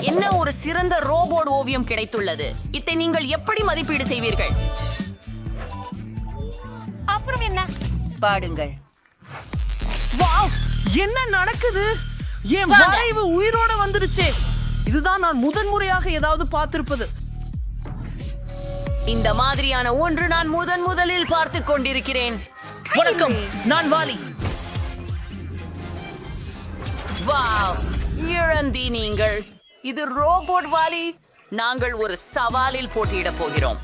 என்ன ஒரு சிறந்த ரோபோட் ஓவியம் கிடைத்துள்ளது? இதை நீங்கள் எப்படி மதிப்பீடு செய்வீர்கள்? அப்புறம் என்ன? பாடுங்கள். வாவ்! என்ன நடக்குது? என். வரைவு உயிரோட வந்துடுச்சே. இதுதான் நான் முதன்முறையாக ஏதாவது பார்த்திருப்பது. இந்த மாதிரியான ஒன்று நான் முதன் முதலில் பார்த்து கொண்டிருக்கிறேன். வணக்கம் நான் வாலி. வாவ்! இழந்தி நீங்கள். இது ரோபோட் வாலி. நாங்கள் ஒரு சவாலில் போட்டியிடப் போகிறோம்.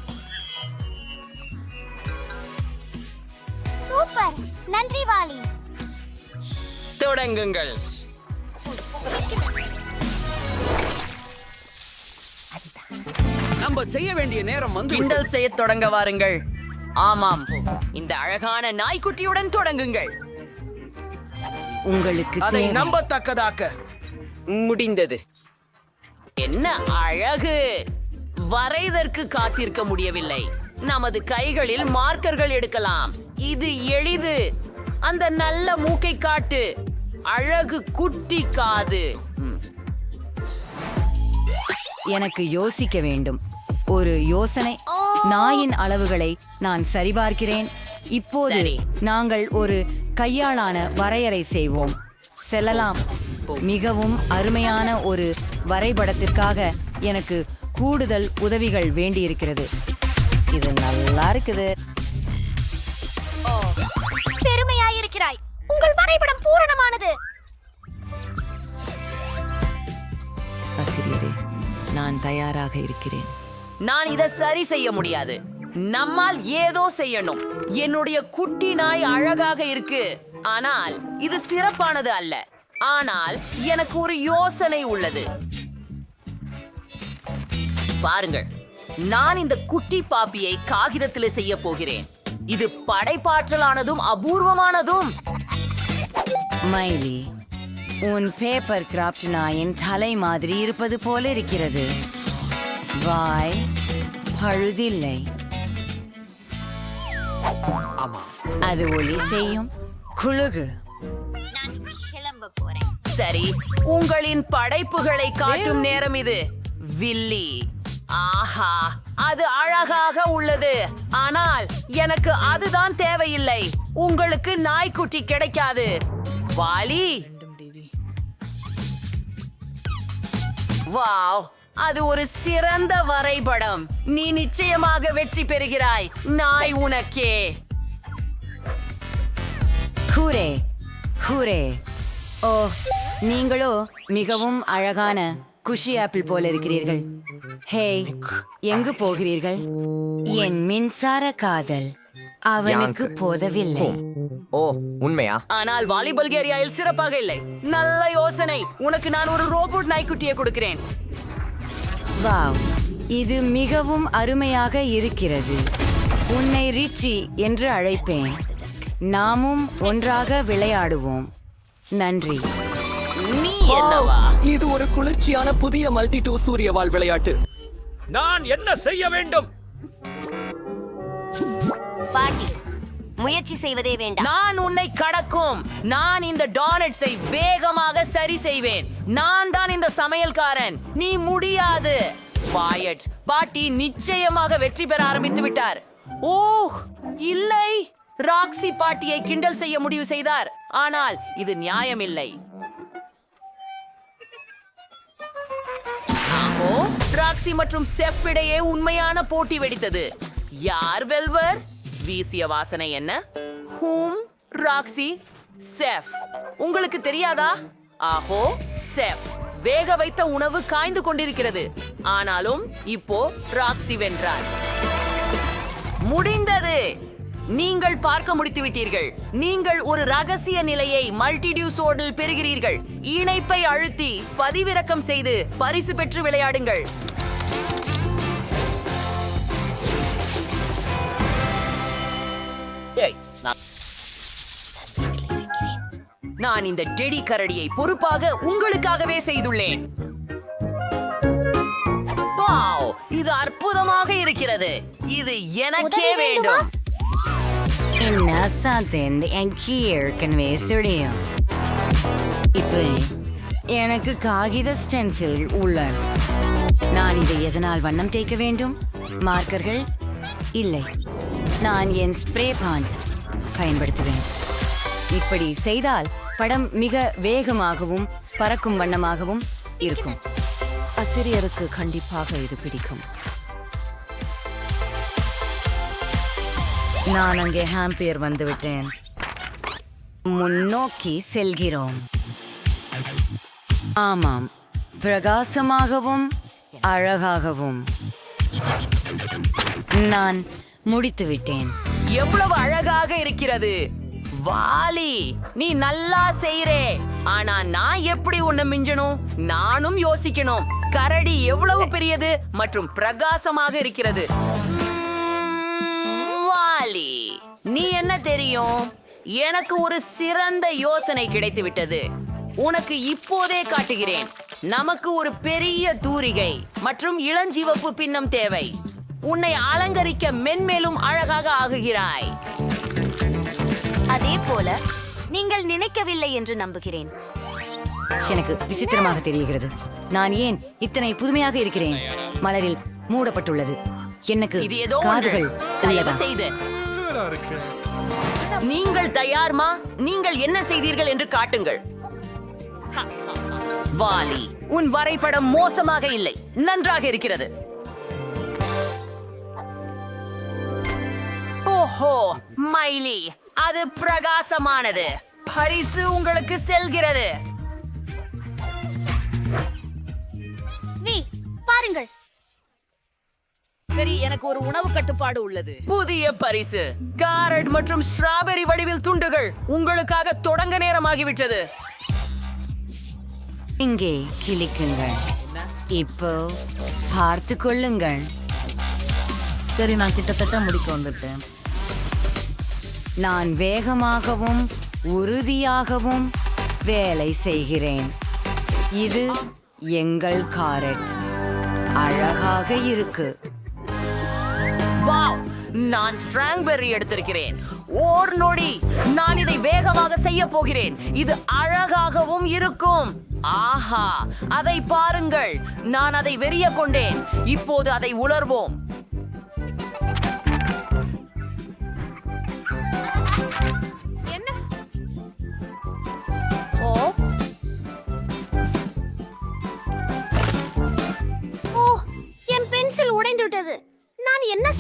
சூப்பர். நன்றி வாலி. தொடங்குங்கள். நம்ம செய்ய வேண்டிய நேரம் வந்து கிண்டல் செய்ய தொடங்க வாருங்கள். ஆமாம். இந்த அழகான நாய்க்குட்டியுடன் தொடங்குங்கள். உங்களுக்கு அதை. நம்பத்தக்கதாக்க. முடிந்தது. என்ன அழகு! வரைதற்கு காத்திருக்க முடியவில்லை. நமது கைகளில் மார்க்கர்கள் எடுக்கலாம். இது எளிது. அந்த நல்ல மூக்கை காட்டு. அழகு குட்டி காது. எனக்கு யோசிக்க வேண்டும். ஒரு யோசனை. நாயின் அளவுகளை நான் சரிபார்க்கிறேன். இப்போது. நாங்கள் ஒரு கையாளான வரையறை செய்வோம். செல்லலாம். மிகவும் அருமையான ஒரு வரைபடத்திற்காக எனக்கு கூடுதல் உதவிகள் வேண்டியிருக்கிறது. இது நல்லா இருக்குது. பெருமையாயிருக்கிறாய். உங்கள் வரைபடம் பூரணமானது. ஆசிரியரே நான் தயாராக இருக்கிறேன். நான் இதை சரி செய்ய முடியாது. நம்மால் ஏதோ செய்யணும். என்னுடைய குட்டி நாய் அழகாக இருக்கு. ஆனால் இது சிறப்பானது அல்ல. ஆனால் எனக்கு ஒரு யோசனை உள்ளது. பாருங்கள் நான் இந்த குட்டி பாப்பியை காகிதத்தில் செய்ய போகிறேன். இது படைப்பாற்றலானதும் அபூர்வமானதும். மைலி உன் பேப்பர் கிராஃப்ட் நாயின் தலை மாதிரி இருப்பது போல இருக்கிறது. வாய் பழுதில்லை. அது ஒளி செய்யும் குழுகு. நான் கிளம்ப போறேன். சரி உங்களின் படைப்புகளை காட்டும் நேரம் இது. வில்லி. ஆஹா அது அழகாக உள்ளது. ஆனால் எனக்கு அதுதான் தேவையில்லை. உங்களுக்கு நாய்க்குட்டி கிடைக்காது. வாலி. வாவ் அது ஒரு சிறந்த வரைபடம். நீ நிச்சயமாக வெற்றி பெறுகிறாய். நாய் உனக்கே. ஹூரே ஹூரே. ஓ நீங்களோ மிகவும் அழகான குஷி ஆப்பிள் போல இருக்கிறீர்கள். ஹே எங்கு போகிறீர்கள்? என் மின்சார காதல். அவனுக்கு போதவில்லை. ஓ உண்மையா? ஆனால் வாலி பல்கேரியாவில் சிறப்பாக இல்லை. நல்ல யோசனை. உனக்கு நான் ஒரு ரோபோட் நாய்க்குட்டியை கொடுக்கிறேன். வாவ் இது மிகவும் அருமையாக இருக்கிறது. உன்னை ரிச்சி என்று அழைப்பேன். நாமும் ஒன்றாக விளையாடுவோம். நன்றி. நீ என்னவா? இது ஒரு குளிர்ச்சியான புதிய மல்டி டூ சூரியவால் விளையாட்டு. நான் என்ன செய்ய வேண்டும்? பாட்டி முயற்சி செய்வதே வேண்டாம். நான் உன்னை கடக்கும். நான் இந்த டானட்ஸை வேகமாக சரி செய்வேன். நான் தான் இந்த சமையல்காரன். நீ முடியாது. வாயட் பாட்டி நிச்சயமாக வெற்றி பெற ஆரம்பித்து விட்டார். ஓ இல்லை. ராக்ஸி பாட்டியை கிண்டல் செய்ய முடிவு செய்தார். ஆனால் இது நியாயமில்லை. ஆஹோ ராக்ஸி மற்றும் செஃப் இடையே உண்மையான போட்டி வெடித்தது. யார் வெல்வர்? வீசிய வாசனை என்ன? ஹூம் ராக்ஸி செஃப். உங்களுக்கு தெரியாதா? ஆஹோ செஃப். வேக வைத்த உணவு காய்ந்து கொண்டிருக்கிறது. ஆனாலும் இப்போ ராக்ஸி வென்றார். முடிந்தது. நீங்கள் பார்க்க முடித்து விட்டீர்கள் நீங்கள் ஒரு ரகசிய நிலையை மல்டிடியூசோடில் பெறுகிறீர்கள். இணைப்பை அழுத்தி பதிவிறக்கம் செய்து பரிசு பெற்று விளையாடுங்கள். நான்- இந்த டெடி கரடியை பொறுப்பாக உங்களுக்காகவே செய்துள்ளேன். வாவ், இது அற்புதமாக இருக்கிறது. இது எனக்கே வேண்டுமா? என்ன something என் கீ கன்வே சுடியும் இப்போ எனக்கு காகித ஸ்டென்சில் உள்ளன நான் இதை எதனால் வண்ணம் தேய்க்க வேண்டும் மார்க்கர்கள் இல்லை நான் என் ஸ்ப்ரே பான்ஸ் பயன்படுத்துவேன் இப்படி செய்தால் படம் மிக வேகமாகவும் பறக்கும் வண்ணமாகவும் இருக்கும் ஆசிரியருக்கு கண்டிப்பாக இது பிடிக்கும் நான் அங்கே ஹாம்பியர் வந்துவிட்டேன். முன்னோக்கி செல்கிறோம். ஆமாம் பிரகாசமாகவும் அழகாகவும். நான் முடித்து விட்டேன் எவ்வளவு அழகாக இருக்கிறது. வாலி நீ நல்லா செய்யறே ஆனா நான் எப்படி உன்னை மிஞ்சணும்? நானும் யோசிக்கணும். கரடி எவ்வளவு பெரியது மற்றும் பிரகாசமாக இருக்கிறது. நீ என்ன தெரியும்? எனக்கு ஒரு சிறந்த யோசனை கிடைத்து விட்டது உனக்கு இப்போதே காட்டுகிறேன். நமக்கு ஒரு பெரிய தூரிகை மற்றும் இளஞ்சிவப்பு பின்னம் தேவை. உன்னை அலங்கரிக்க மென்மேலும் அழகாக ஆகுகிறாய். அதே போல நீங்கள் நினைக்கவில்லை என்று நம்புகிறேன். எனக்கு விசித்திரமாக தெரிகிறது. நான் ஏன் இத்தனை புதுமையாக இருக்கிறேன்? மலரில் மூடப்பட்டுள்ளது. எனக்கு இது ஏதோ. காதுகள் தயவு உள்ளதா செய்து நீங்கள் தயார்மா? நீங்கள் என்ன செய்தீர்கள் என்று காட்டுங்கள். வாலி உன் வரைபடம் மோசமாக இல்லை. நன்றாக இருக்கிறது. ஓஹோ மைலி அது பிரகாசமானது. பரிசு உங்களுக்கு செல்கிறது. வி பாருங்கள். சரி எனக்கு ஒரு உணவு கட்டுப்பாடு உள்ளது. புதிய பரிசு. காரட் மற்றும் ஸ்ட்ராபெரி வடிவில் துண்டுகள் உங்களுக்காக தொடங்க நேரமாகிவிட்டது. இங்கே கிளிக்குங்கள் இப்போ பார்த்து கொள்ளுங்கள். சரி நான் கிட்டத்தட்ட முடிக்க வந்துட்டேன். நான் வேகமாகவும் உறுதியாகவும் வேலை செய்கிறேன். இது எங்கள் காரட் அழகாக இருக்கு. வாவ் நான் ஸ்ட்ராங்பெர்ரி எடுத்திருக்கிறேன். ஓர் நொடி நான் இதை வேகமாக செய்ய போகிறேன். இது அழகாகவும் இருக்கும். ஆஹா அதை பாருங்கள். நான் அதை வெறிய கொண்டேன். இப்போது அதை உலர்வோம்.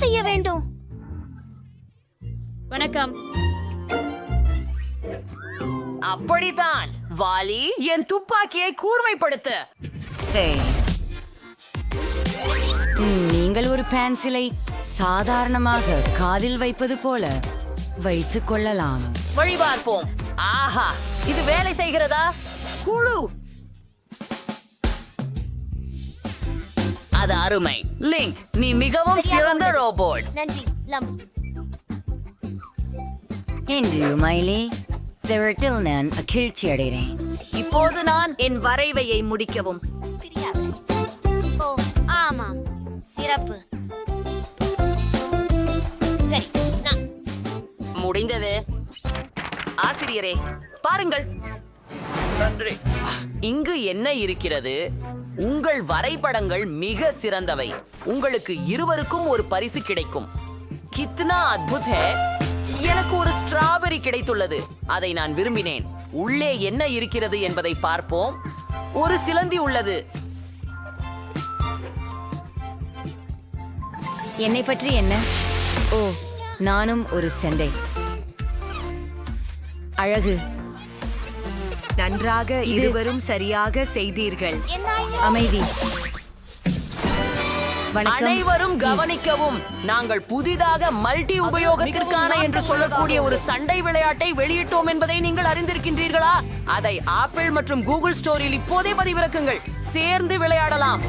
செய்ய வேண்டும். வணக்கம். அப்படித்தான். வாலி என் துப்பாக்கியை கூர்மைப்படுத்து. நீங்கள் ஒரு பென்சிலை சாதாரணமாக காதில் வைப்பது போல வைத்துக் கொள்ளலாம். வழி பார்ப்போம் ஆஹா இது வேலை செய்கிறதா? குழு. அது அருமை. லிங்க் நீ மிகவும் சிறந்த ரோபோட் நன்றி லம். என்று மயிலே திரட்டில் நான் அகிழ்ச்சி அடைகிறேன் இப்போது நான் என் வரைவையை முடிக்கவும். ஓ ஆமாம். சிறப்பு. சரி நான். முடிந்தது. ஆசிரியரே பாருங்கள். நன்றி. இங்கு என்ன இருக்கிறது? உங்கள் வரைபடங்கள் மிக சிறந்தவை. உங்களுக்கு இருவருக்கும் ஒரு பரிசு கிடைக்கும். கித்னா அத்புத் ஹே எனக்கு ஒரு ஸ்ட்ராபெரி கிடைத்துள்ளது. அதை நான் விரும்பினேன். உள்ளே என்ன இருக்கிறது என்பதை பார்ப்போம். ஒரு சிலந்தி உள்ளது. என்னை பற்றி என்ன? ஓ நானும் ஒரு செண்டை. அழகு. நன்றாக இருவரும் சரியாக செய்தீர்கள்? அமைதி. அனைவரும் கவனிக்கவும் நாங்கள் புதிதாக மல்டி உபயோகத்திற்கான என்று சொல்லக்கூடிய ஒரு சண்டை விளையாட்டை வெளியிட்டோம் என்பதை நீங்கள் அறிந்திருக்கின்றீர்களா? அதை ஆப்பிள் மற்றும் கூகுள் ஸ்டோரில் இப்போதே பதிவிறக்குங்கள். சேர்ந்து விளையாடலாம்.